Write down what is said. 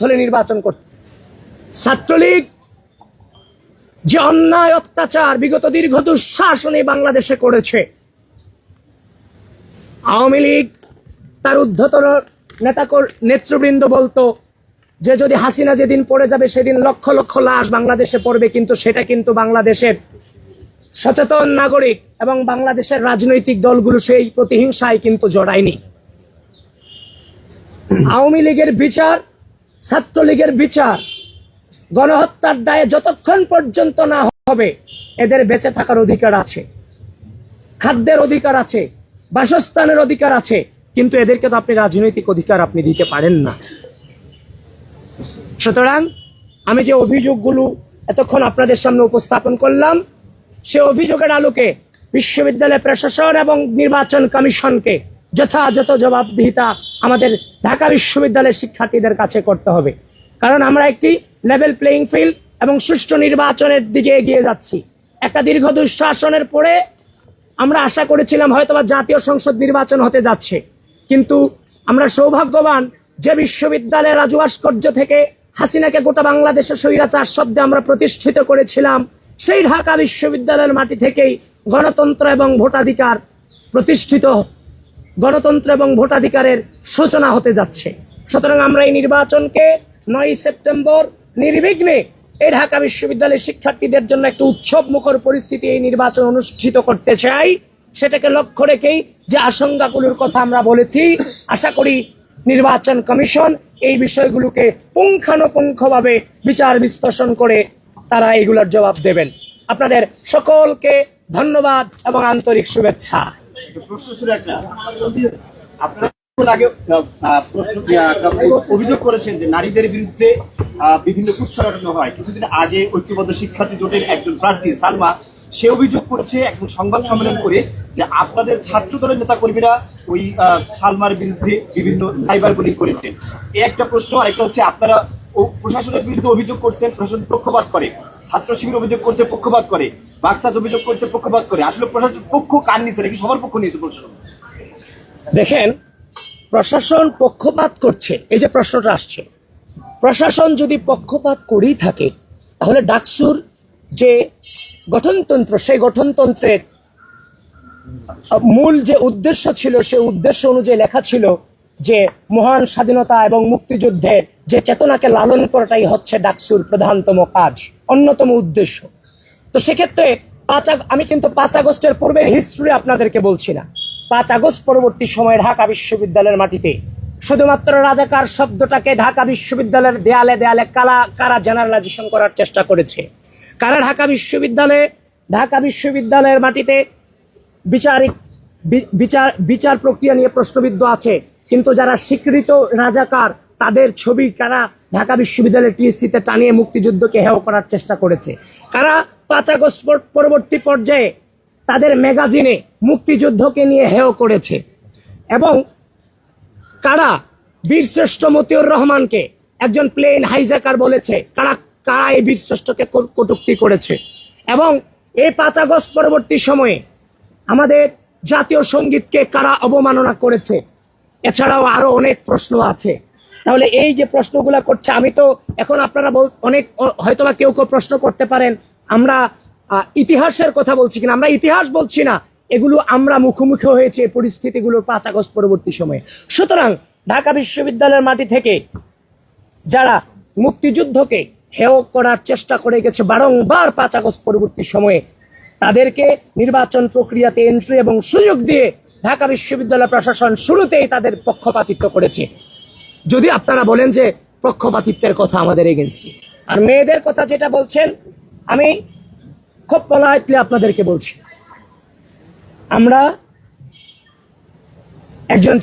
হলে নির্বাচন করত। ছাত্রলীগ, যে অন্যায় অত্যাচার বিগত দীর্ঘ দুঃশাসনে বাংলাদেশে করেছে, আওয়ামী লীগ তার ঊর্ধ্বতন নেতা নেতৃবৃন্দ বলতো, যে যদি হাসিনা যেদিন পড়ে যাবে সেদিন লক্ষ লক্ষ লাশ বাংলাদেশে পড়বে, কিন্তু সেটা কিন্তু বাংলাদেশের সচেতন নাগরিক এবং বাংলাদেশের রাজনৈতিক দলগুলো সেই প্রতিহিংসায় কিন্তু জড়ায়নি। আওয়ামী লীগের বিচার ছাত্রলীগের বিচার। গণহত্যার দায়ে যতক্ষণ পর্যন্ত না হবে, এদের বেঁচে থাকার অধিকার আছে। খাদ্যের অধিকার আছে, বাসস্থানের অধিকার আছে, কিন্তু এদেরকে তো আপনি রাজনৈতিক অধিকার আপনি দিতে পারেন না। সুতরাং আমি যে অভিযোগগুলো এতক্ষণ আপনাদের সামনে উপস্থাপন করলাম, সে অভিযোগের আলোকে বিশ্ববিদ্যালয় প্রশাসন এবং নির্বাচন কমিশনকে যথাযথ জবাবদিহিতা আমাদের ঢাকা বিশ্ববিদ্যালয়ের শিক্ষার্থীদের কাছে করতে হবে। কারণ আমরা একটি লেভেল প্লেইং ফিল্ড এবং সুষ্ঠু নির্বাচনের দিকে এগিয়ে যাচ্ছি। একটা দীর্ঘ দুঃশাসনের পরে আমরা আশা করেছিলাম হয়তো বা জাতীয় সংসদ নির্বাচন হতে যাচ্ছে। কিন্তু আমরা সৌভাগ্যবান যে বিশ্ববিদ্যালয়ের রাজু ভাস্কর্য থেকে হাসিনাকে গোটা বাংলাদেশের স্বৈরাচার শব্দে আমরা প্রতিষ্ঠিত করেছিলাম, সেই ঢাকা বিশ্ববিদ্যালয়ের মাটি থেকেই গণতন্ত্র এবং ভোটাধিকার প্রতিষ্ঠিত গণতন্ত্র এবং ভোটাধিকারের সূচনা হতে যাচ্ছে। সুতরাং আমরা এই নির্বাচনকে নয় সেপ্টেম্বর নির্বিঘ্নে এই ঢাকা বিশ্ববিদ্যালয়ের শিক্ষার্থীদের জন্য একটা উৎসব মুখর পরিস্থিতি এই নির্বাচন অনুষ্ঠিত করতে চাই। সেটাকে লক্ষ্য রেখেই যে আশঙ্কাগুলোর কথা আমরা বলেছি, আশা করি নির্বাচন কমিশন এই বিষয়গুলোকে পুঙ্খানুপুঙ্খভাবে বিচার বিশ্লেষণ করে তারা এগুলোর জবাব দেবেন। আপনাদের সকলকে ধন্যবাদ এবং আন্তরিক শুভেচ্ছা। অভিযোগ করেছেন যে নারীদের বিরুদ্ধে বিভিন্ন কুৎসরাটানো হয়। কিছুদিন আগে ঐক্যবদ্ধ শিক্ষার্থী জোটের একজন প্রার্থী সালমা, সে অভিযোগ করেছে একজন সংবাদ সম্মেলন করে যে আপনাদের ছাত্র দলের নেতা কর্মীরা ওই সালমার বিরুদ্ধে বিভিন্ন সাইবার বুলিং করেছে। এই একটা প্রশ্ন, আরেকটা হচ্ছে, আপনারা প্রশাসনের বিরুদ্ধে অভিযোগ করছেন, প্রশাসন পক্ষপাত করে। ছাত্র শিবির অভিযোগ করছে, পক্ষপাত করে। বাক্সাস অভিযোগ করছে, পক্ষপাত করে। আসলে প্রশাসন পক্ষ কার নিচ্ছে নাকি সবার পক্ষ নিয়েছে প্রশাসন? দেখেন, প্রশাসন পক্ষপাত করছে। এই যে প্রশ্নটা আসছে, প্রশাসন যদি পক্ষপাত করেই থাকে, তাহলে ডাকসুর যে গঠনতন্ত্র, সেই গঠনতন্ত্রের মূল যে উদ্দেশ্য ছিল, সেই উদ্দেশ্য অনুযায়ী লেখা ছিল যে মহান স্বাধীনতা এবং মুক্তিযুদ্ধের যে চেতনাকে লালন করাটাই হচ্ছে ডাকসুর প্রধানতম কাজ, অন্যতম উদ্দেশ্য। তো সেক্ষেত্রে পাঁচ আমি কিন্তু পাঁচ আগস্টের পূর্বের হিস্ট্রি আপনাদেরকে বলছি না। পাঁচ আগস্ট পরবর্তী সময়ে ঢাকা বিশ্ববিদ্যালয়ের মাটিতে শুধুমাত্র রাজাকার শব্দটাকে ঢাকা বিশ্ববিদ্যালয়ের দেয়ালে দেয়ালে কালা কারা জেনারেলাইজেশন করার চেষ্টা করেছে। কারা ঢাকা বিশ্ববিদ্যালয়ে ঢাকা বিশ্ববিদ্যালয়ের মাটিতে বিচারিক বিচার বিচার প্রক্রিয়া নিয়ে প্রশ্নবিদ্ধ আছে? কিন্তু যারা স্বীকৃত রাজাকার, তাদের ছবি কারা ঢাকা বিশ্ববিদ্যালয়ের টিএসসিতে টানিয়ে মুক্তিযুদ্ধকে হেয় করার চেষ্টা করেছে? কারা পাঁচ আগস্ট পরবর্তী পর্যায়ে তাদের ম্যাগাজিনে মুক্তিযুদ্ধকে নিয়ে হেয় করেছে? এবং কারা বীরশ্রেষ্ঠ মতিউর রহমানকে একজন প্লেন হাইজাকার বলেছে, কারা কারা এই বীরশ্রেষ্ঠকে কটু- কটূক্তি করেছে? এবং এই পাঁচ আগস্ট পরবর্তী সময়ে আমাদের জাতীয় সঙ্গীতকে কারা অবমাননা করেছে? এছাড়াও আরও অনেক প্রশ্ন আছে। তাহলে এই যে প্রশ্নগুলা করছে, আমি তো এখন আপনারা বল অনেক হয়তোবা কেউ কেউ প্রশ্ন করতে পারেন। আমরা ইতিহাসের কথা বলছি কিনা? আমরা ইতিহাস বলছি না। এগুলো আমরা মুখোমুখি হয়েছে পরিস্থিতিগুলোর পাঁচ আগস্ট পরবর্তী সময়ে। সুতরাং ঢাকা বিশ্ববিদ্যালয়ের মাটি থেকে যারা মুক্তিযুদ্ধকে হেয় করার চেষ্টা করে গেছে বারংবার পাঁচ আগস্ট পরবর্তী সময়ে, তাদেরকে নির্বাচন প্রক্রিয়াতে এন্ট্রি এবং সুযোগ দিয়ে ঢাকা বিশ্ববিদ্যালয় প্রশাসন শুরুতেই তাদের পক্ষপাতিত্ব করেছে। যদি আপনারা বলেন যে পক্ষপাতিত্বের কথা আমাদের এগেনস্টে আর মেয়েদের কথা যেটা বলছেন, আমি খুব পলায়তলে আপনাদেরকে বলছি। আমরা একজন